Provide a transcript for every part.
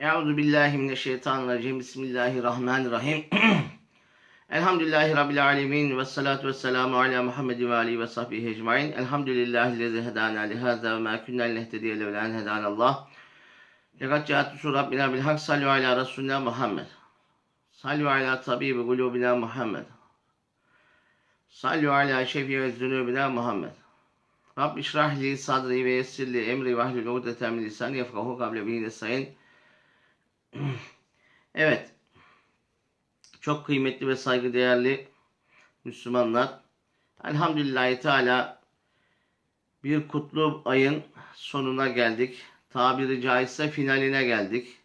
Euzu billahi mineşşeytanirracim. Bismillahirrahmanirrahim. Elhamdülillahi rabbil alamin ve salatu vesselamu ala Muhammed ve ali ve sahbihi ecmaîn. Elhamdülillahi'llezî hedana li hâzâ ve mâ kunnâ linehtediye levlâ en hedânallah. Lekad câet rusul rabbina bil hak sallu ala resulina Muhammed. Sallu ala tabibi kulubina Muhammed. Sallu ala şefi ve zünubina Muhammed. Rabbi şrah li sadri ve yessir li emri ve ahlul ukdeten min lisani yefkahu kavle bihi nestaîn. Evet. Çok kıymetli ve saygıdeğerli Müslümanlar. Elhamdülillahi Teala bir kutlu ayın sonuna geldik. Tabiri caizse finaline geldik.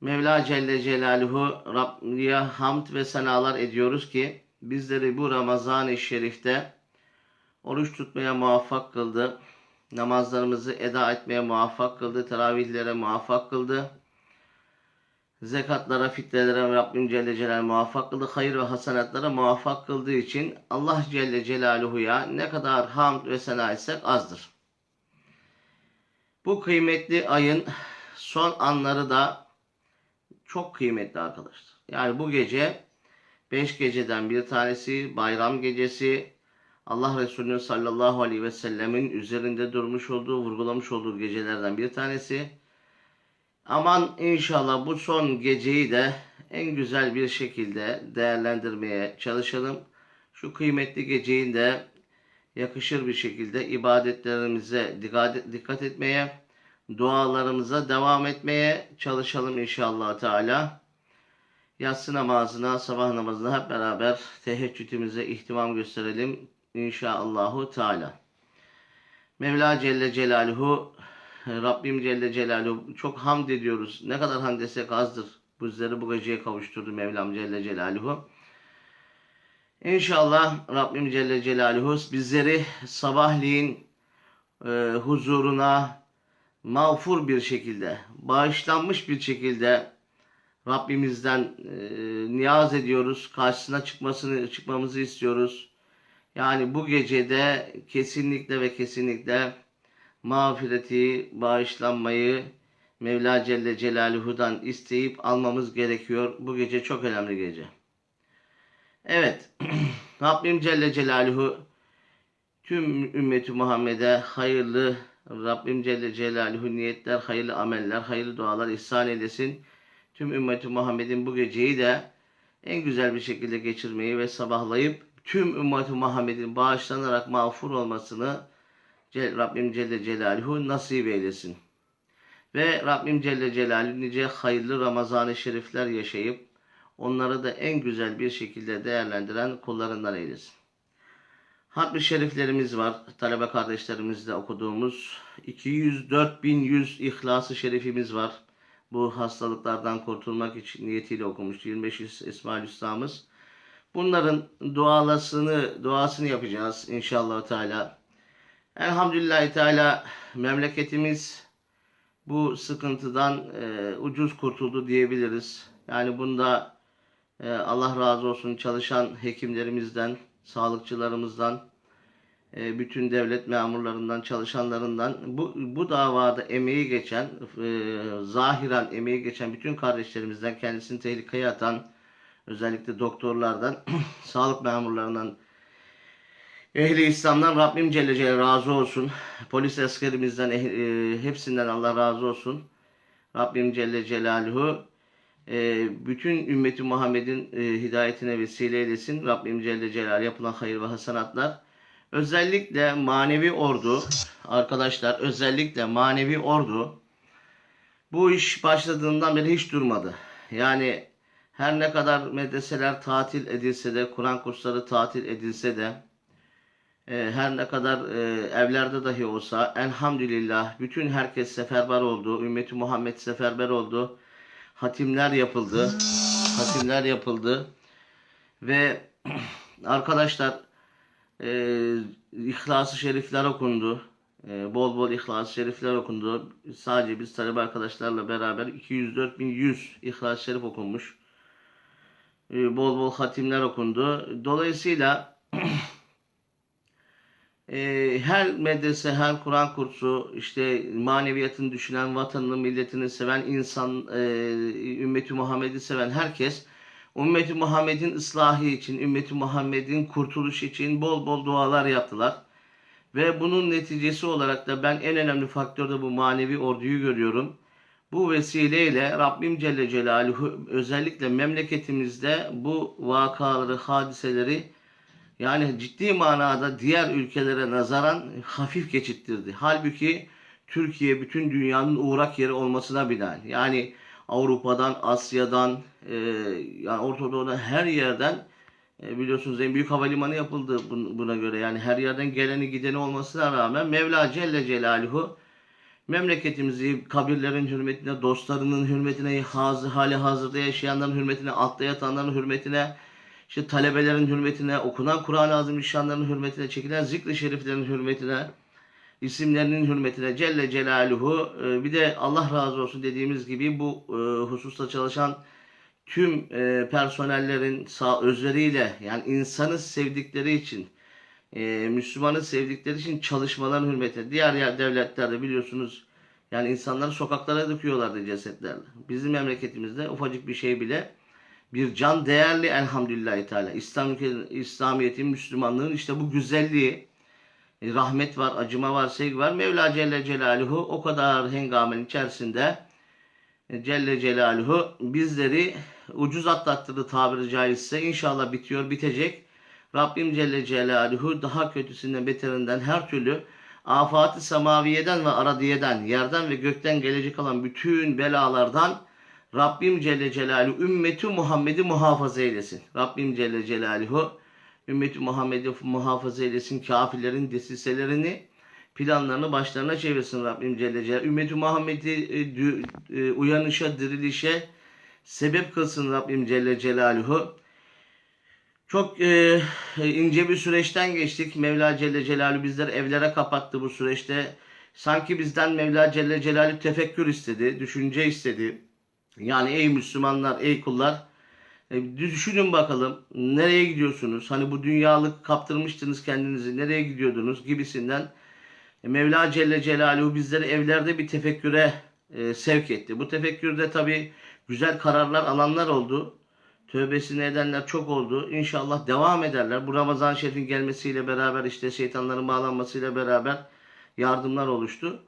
Mevla Celle Celaluhu Rabbiye hamd ve senalar ediyoruz ki bizleri bu Ramazan-ı Şerif'te oruç tutmaya muvaffak kıldı. Namazlarımızı eda etmeye muvaffak kıldı. Teravihlere muvaffak kıldı. Zekatlara, fitrelere Rabbim Celle Celaluhu muvaffak kıldı. Hayır ve hasenatlara muvaffak kıldığı için Allah Celle Celaluhu'ya ne kadar hamd ve sena etsek azdır. Bu kıymetli ayın son anları da çok kıymetli arkadaşlar. Yani bu gece beş geceden bir tanesi bayram gecesi Allah Resulü sallallahu aleyhi ve sellemin üzerinde durmuş olduğu, vurgulamış olduğu gecelerden bir tanesi. Aman inşallah bu son geceyi de en güzel bir şekilde değerlendirmeye çalışalım. Şu kıymetli geceyi de yakışır bir şekilde ibadetlerimize dikkat etmeye, dualarımıza devam etmeye çalışalım inşallah Teala. Yatsı namazına, sabah namazına hep beraber teheccüdümüze ihtimam gösterelim inşallahü Teala. Mevla Celle Celaluhu Rabbim Celle Celaluhu çok hamd ediyoruz. Ne kadar hamd etsek azdır. Bizleri bu geceye kavuşturdu Mevlam Celle Celaluhu. İnşallah Rabbim Celle Celaluhu bizleri sabahleyin e, huzuruna mağfur bir şekilde, bağışlanmış bir şekilde Rabbimizden e, niyaz ediyoruz. Karşısına çıkmasını çıkmamızı istiyoruz. Yani bu gecede kesinlikle ve kesinlikle mağfireti, bağışlanmayı Mevla Celle Celaluhu'dan isteyip almamız gerekiyor. Bu gece çok önemli gece. Evet. Rabbim Celle Celaluhu tüm ümmeti Muhammed'e hayırlı Rabbim Celle Celaluhu niyetler, hayırlı ameller, hayırlı dualar ihsan eylesin. Tüm ümmeti Muhammed'in bu geceyi de en güzel bir şekilde geçirmeyi ve sabahlayıp tüm ümmeti Muhammed'in bağışlanarak mağfur olmasını Rabbim Celle Celaluhu nasip eylesin. Ve Rabbim Celle Celaluhu nice hayırlı Ramazan-ı Şerifler yaşayıp onları da en güzel bir şekilde değerlendiren kullarından eylesin. Hatmi şeriflerimiz var. Talebe kardeşlerimizle okuduğumuz 204.100 İhlas-ı Şerifimiz var. Bu hastalıklardan kurtulmak için niyetiyle okumuş 25 İsmail Üstadımız. Bunların dualasını, duasını yapacağız inşallah Teala. Elhamdülillahi Teala memleketimiz bu sıkıntıdan e, ucuz kurtuldu diyebiliriz. Yani bunda e, Allah razı olsun çalışan hekimlerimizden, sağlıkçılarımızdan, e, bütün devlet memurlarından, çalışanlarından bu, bu davada emeği geçen, e, zahiren emeği geçen bütün kardeşlerimizden kendisini tehlikeye atan, özellikle doktorlardan, sağlık memurlarından, Ehli İslam'dan Rabbim Celle Celle razı olsun. Polis askerimizden e, hepsinden Allah razı olsun. Rabbim Celle Celaluhu e, bütün ümmeti Muhammed'in e, hidayetine vesile eylesin. Rabbim Celle Celaluhu yapılan hayır ve hasenatlar. Özellikle manevi ordu arkadaşlar özellikle manevi ordu bu iş başladığından beri hiç durmadı. Yani her ne kadar medreseler tatil edilse de Kur'an kursları tatil edilse de e, her ne kadar e, evlerde dahi olsa elhamdülillah bütün herkes seferber oldu. Ümmeti Muhammed seferber oldu. Hatimler yapıldı. Hatimler yapıldı. Ve arkadaşlar e, İhlas-ı Şerifler okundu. E, bol bol İhlas-ı Şerifler okundu. Sadece biz talebe arkadaşlarla beraber 204.100 İhlas-ı Şerif okunmuş. E, bol bol hatimler okundu. Dolayısıyla e, her medrese, her Kur'an kursu, işte maneviyatını düşünen, vatanını, milletini seven insan, e, ümmeti Muhammed'i seven herkes, ümmeti Muhammed'in ıslahı için, ümmeti Muhammed'in kurtuluşu için bol bol dualar yaptılar. Ve bunun neticesi olarak da ben en önemli faktörde bu manevi orduyu görüyorum. Bu vesileyle Rabbim Celle Celaluhu özellikle memleketimizde bu vakaları, hadiseleri yani ciddi manada diğer ülkelere nazaran hafif geçittirdi. Halbuki Türkiye bütün dünyanın uğrak yeri olmasına binaen. Yani Avrupa'dan, Asya'dan, e, yani Orta Doğu'dan her yerden e, biliyorsunuz en büyük havalimanı yapıldı bun- buna göre. Yani her yerden geleni gideni olmasına rağmen Mevla Celle Celaluhu memleketimizi kabirlerin hürmetine, dostlarının hürmetine, haz, hali hazırda yaşayanların hürmetine, altta yatanların hürmetine, işte talebelerin hürmetine, okunan Kur'an-ı Azimüşşanların hürmetine, çekilen zikri şeriflerin hürmetine, isimlerinin hürmetine Celle Celaluhu e, bir de Allah razı olsun dediğimiz gibi bu e, hususta çalışan tüm e, personellerin sağ özveriyle yani insanı sevdikleri için e, Müslümanı sevdikleri için çalışmaların hürmetine diğer yer devletlerde biliyorsunuz yani insanları sokaklara döküyorlardı cesetlerle. Bizim memleketimizde ufacık bir şey bile bir can değerli elhamdülillahi teala. İslam İslamiyet'in, Müslümanlığın işte bu güzelliği, e, rahmet var, acıma var, sevgi var. Mevla Celle Celaluhu o kadar hengamenin içerisinde e, Celle Celaluhu bizleri ucuz atlattırdı tabiri caizse. İnşallah bitiyor, bitecek. Rabbim Celle Celaluhu daha kötüsünden beterinden her türlü afat-ı semaviyeden ve aradiyeden, yerden ve gökten gelecek olan bütün belalardan Rabbim Celle Celaluhu ümmeti Muhammed'i muhafaza eylesin. Rabbim Celle Celaluhu ümmeti Muhammed'i muhafaza eylesin. Kafirlerin desiselerini, planlarını başlarına çevirsin Rabbim Celle Celaluhu. Ümmeti Muhammed'i e, e, uyanışa, dirilişe sebep kılsın Rabbim Celle Celaluhu. Çok e, ince bir süreçten geçtik. Mevla Celle Celaluhu bizleri evlere kapattı bu süreçte. Sanki bizden Mevla Celle Celaluhu tefekkür istedi, düşünce istedi. Yani ey Müslümanlar, ey kullar, e, düşünün bakalım nereye gidiyorsunuz? Hani bu dünyalık kaptırmıştınız kendinizi, nereye gidiyordunuz gibisinden. E, Mevla Celle Celaluhu bizleri evlerde bir tefekküre e, sevk etti. Bu tefekkürde tabi güzel kararlar alanlar oldu. Tövbesini edenler çok oldu. İnşallah devam ederler. Bu Ramazan Şerif'in gelmesiyle beraber işte şeytanların bağlanmasıyla beraber yardımlar oluştu.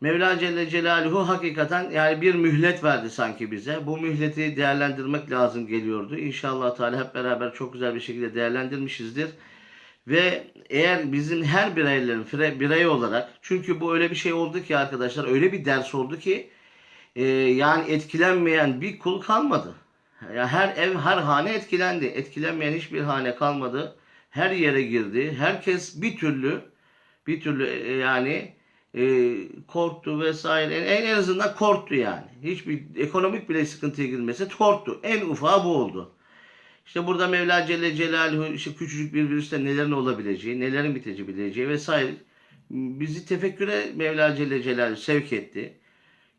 Mevla Celle Celaluhu hakikaten yani bir mühlet verdi sanki bize. Bu mühleti değerlendirmek lazım geliyordu. İnşallah Teala hep beraber çok güzel bir şekilde değerlendirmişizdir. Ve eğer bizim her bireylerin birey olarak çünkü bu öyle bir şey oldu ki arkadaşlar öyle bir ders oldu ki e, yani etkilenmeyen bir kul kalmadı. Ya her ev her hane etkilendi. Etkilenmeyen hiçbir hane kalmadı. Her yere girdi. Herkes bir türlü bir türlü e, yani e, korktu vesaire. En, en azından korktu yani. Hiçbir ekonomik bile sıkıntıya girmese korktu. En ufağı bu oldu. İşte burada Mevla Celle Celaluhu işte küçücük bir virüste nelerin olabileceği, nelerin bitebileceği vesaire bizi tefekküre Mevla Celle Celaluhu sevk etti.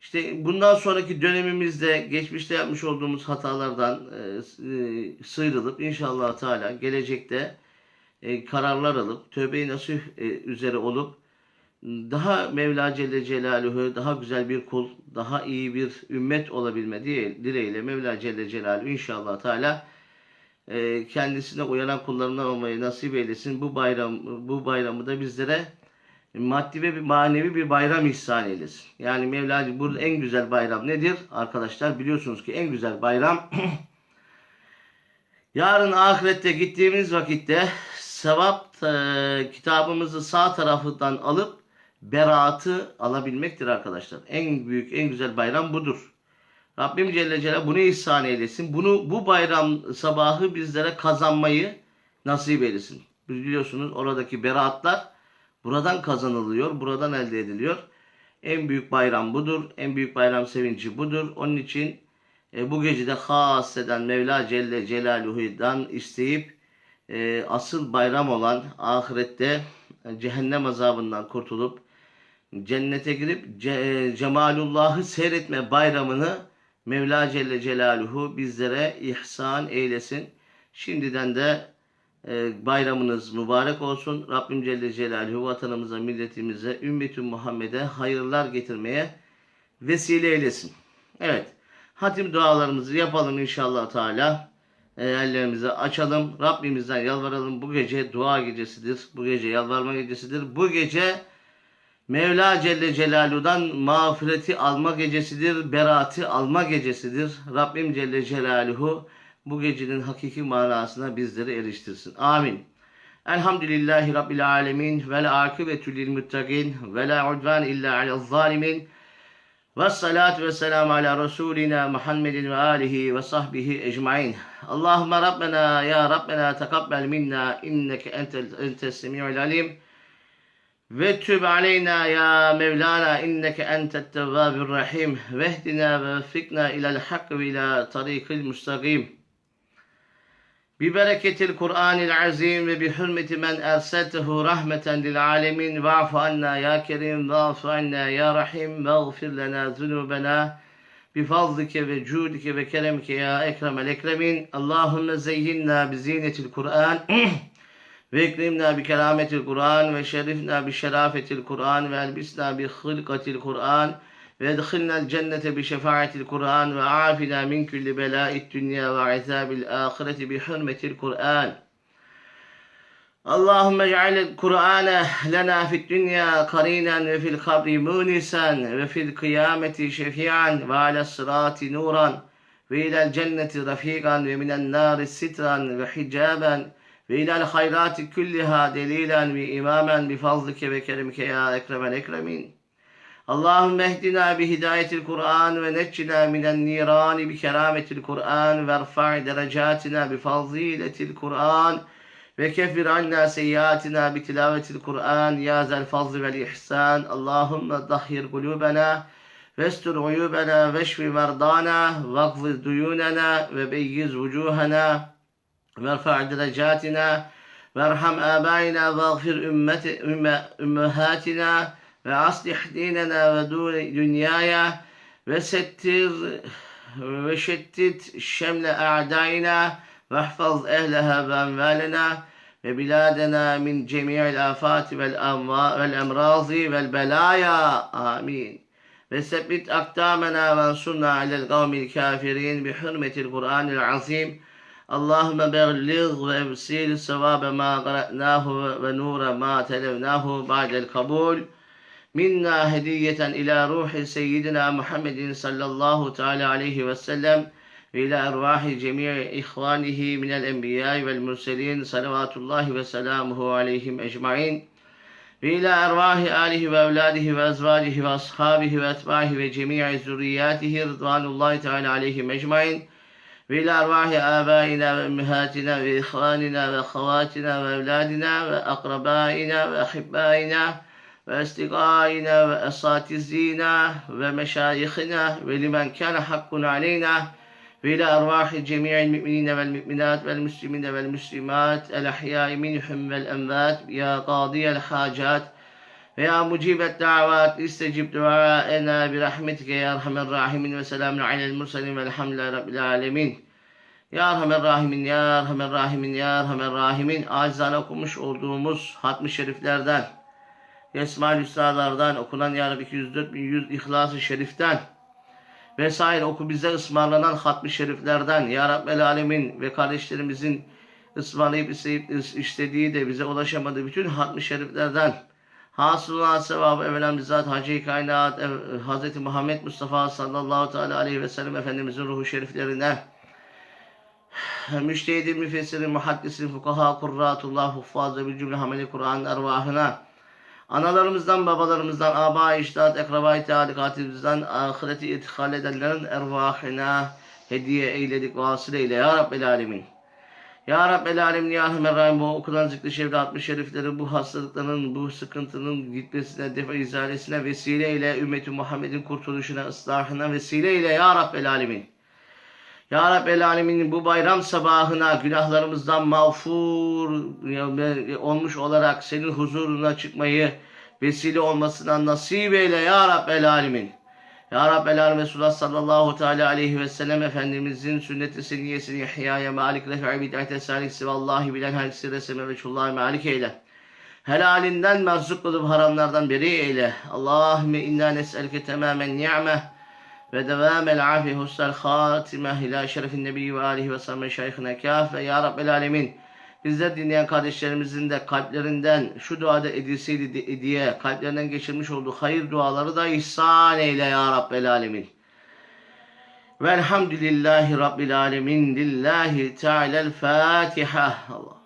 İşte bundan sonraki dönemimizde geçmişte yapmış olduğumuz hatalardan e, e, sıyrılıp inşallah Teala gelecekte e, kararlar alıp tövbe-i nasuh e, üzere olup daha Mevla Celle Celaluhu daha güzel bir kul, daha iyi bir ümmet olabilme diye dileğiyle Mevla Celle Celaluhu inşallah Teala e, kendisine uyanan kullarından olmayı nasip eylesin. Bu bayram bu bayramı da bizlere maddi ve manevi bir bayram ihsan eylesin. Yani Mevla burada en güzel bayram nedir? Arkadaşlar biliyorsunuz ki en güzel bayram yarın ahirette gittiğimiz vakitte sevap e, kitabımızı sağ tarafından alıp beraatı alabilmektir arkadaşlar. En büyük en güzel bayram budur. Rabbim Celle Celaluhu bunu ihsan eylesin. Bunu bu bayram sabahı bizlere kazanmayı nasip eylesin. Biliyorsunuz oradaki beraatlar buradan kazanılıyor, buradan elde ediliyor. En büyük bayram budur. En büyük bayram sevinci budur. Onun için e, bu gecede has eden Mevla Celle Celaluhu'dan isteyip e, asıl bayram olan ahirette e, cehennem azabından kurtulup cennete girip ce- e, cemalullah'ı seyretme bayramını Mevla Celle Celaluhu bizlere ihsan eylesin. Şimdiden de bayramınız mübarek olsun. Rabbim Celle Celaluhu vatanımıza, milletimize, ümmetü Muhammed'e hayırlar getirmeye vesile eylesin. Evet. Hatim dualarımızı yapalım inşallah Teala. E, ellerimizi açalım. Rabbimizden yalvaralım. Bu gece dua gecesidir. Bu gece yalvarma gecesidir. Bu gece Mevla Celle Celaluhu'dan mağfireti alma gecesidir. Beraati alma gecesidir. Rabbim Celle Celaluhu bu gecenin hakiki manasına bizleri eriştirsin. Amin. Elhamdülillahi Rabbil alemin vel akıbetü lil muttaqin ve la udvan illa alel zalimin. Ve salatu ve selamu ala Resulina Muhammedin ve alihi ve sahbihi ecmain. Allahümme Rabbena ya Rabbena tekabbel minna inneke entel, entes semi'ul alim. Ve tüb aleyna ya Mevlana inneke entet tevvabir rahim. Vehdina ve fikna ilel hak ve ila tarikil Bi bereketil Kur'anil azim ve bi hürmeti men erseltehu rahmeten lil alemin. Va'fu anna ya kerim va'fu anna ya rahim. Mağfir lena zunubena bi fazlike ve cudike ve keremike ya ekremel ekremin. Allahümme zeyyinna bi zinetil Kur'an ve ekrimna bi kerametil Kur'an ve şerifna bi şerafetil Kur'an ve elbisna bi hılkatil Kur'an بشرافة القرآن والبسنا بخلقة القرآن وادخلنا الجنة بشفاعة القرآن وعافنا من كل بلاء الدنيا وعذاب الآخرة بحرمة القرآن اللهم اجعل القرآن لنا في الدنيا قرينا وفي القبر مونسا وفي القيامة شفيعا وعلى الصراط نورا وإلى الجنة رفيقا ومن النار سترا وحجابا وإلى الخيرات كلها دليلا وإماما بفضلك وكرمك يا أكرم الأكرمين اللهم اهدنا بهداية القرآن ونجنا من النيران بكرامة القرآن وارفع درجاتنا بفضيلة القرآن وكفر عنا سيئاتنا بتلاوة القرآن يا ذا الفضل والإحسان اللهم طهر قلوبنا واستر عيوبنا واشف مرضانا واغفر ديوننا وبيز وجوهنا وارفع درجاتنا وارحم آبائنا واغفر أمت أم- أمهاتنا وأصلح ديننا ودون دنياي وستر وشتت شمل أعدائنا واحفظ أهلها وأموالنا وبلادنا من جميع الآفات والأموا- والأمراض والبلايا آمين وثبت أقدامنا وانصرنا على القوم الكافرين بحرمة القرآن العظيم اللهم بلغ وابسل ثواب ما قرأناه ونور ما تلوناه بعد القبول منا هدية إلى روح سيدنا محمد صلى الله تعالى عليه وسلم وإلى أرواح جميع إخوانه من الأنبياء والمرسلين صلوات الله وسلامه عليهم أجمعين. وإلى أرواح آله وأولاده وأزواجه وأصحابه وأتباعه وجميع ذرياته رضوان الله تعالى عليهم أجمعين. وإلى أرواح آبائنا وأمهاتنا وإخواننا وأخواتنا وأولادنا وأقربائنا وأحبائنا ve estigaina ve esatizina ve meşayihina ve limen kâne hakkun aleyna ve ila ervahi cemi'il mü'minine vel mü'minat vel müslimine vel müslimat el ahyai minhum vel emvat ya qadiyel hacat ve ya mucibet davat istecib duaena bi rahmetike ya erhamer rahimin ve selamun alel murselin velhamdülillahi rabbil alemin. Ya Rahimin, Ya Rahimin, Ya Rahimin acizane okumuş olduğumuz hatmi şeriflerden Esma-ül Hüsna'lardan okunan ya Rabbi 204.100 İhlas-ı Şerif'ten vesaire oku bize ısmarlanan hatmi şeriflerden Ya Rabbel Alemin ve kardeşlerimizin ısmarlayıp isteyip istediği de bize ulaşamadığı bütün hatmi şeriflerden hasıl olan sevabı evvelen bizzat Hacı Kainat Hz. Muhammed Mustafa sallallahu teala aleyhi ve sellem Efendimizin ruhu şeriflerine müştehidin, müfessirin, muhaddisin, fukaha, kurratullah, huffaz ve bir cümle hameli Kur'an ervahına Analarımızdan, babalarımızdan, aba, iştahat, ekraba-i tealikatimizden, ahireti ithal edenlerin ervahına hediye eyledik, vasıl eyle ya Rabbel Alemin. Ya Rabbel Alemin, Ya Rahman Rahim, bu okunan zikri şevri 60 şerifleri bu hastalıkların, bu sıkıntının gitmesine, defa izalesine vesile eyle, ümmeti Muhammed'in kurtuluşuna, ıslahına vesile eyle ya Rabbel Alemin. Ya Rabbel Alemin bu bayram sabahına günahlarımızdan mağfur olmuş olarak senin huzuruna çıkmayı vesile olmasına nasip eyle Ya Rabbel Alemin. Ya Rabbel Alem Resulullah sallallahu teala aleyhi ve sellem Efendimizin sünnet-i seniyesini ihyaya malik ref'i bid'ate salik sivallahi bilen her sirreseme ve çullahi malik eyle. Helalinden merzuk olup haramlardan beri eyle. Allahümme inna nes'elke temamen ni'meh ve devamel afi husnel hatimeh ila şerefin nebiyyi ve alihi ve sahbihi şeyhine kâfe. Ya Rabbel Alemin. Bizler dinleyen kardeşlerimizin de kalplerinden şu duada edilseydi di- diye kalplerinden geçirmiş olduğu hayır duaları da ihsan eyle ya Rabbel Alemin. Velhamdülillahi Rabbil Alemin. Lillahi Teala'l Fatiha. Allah.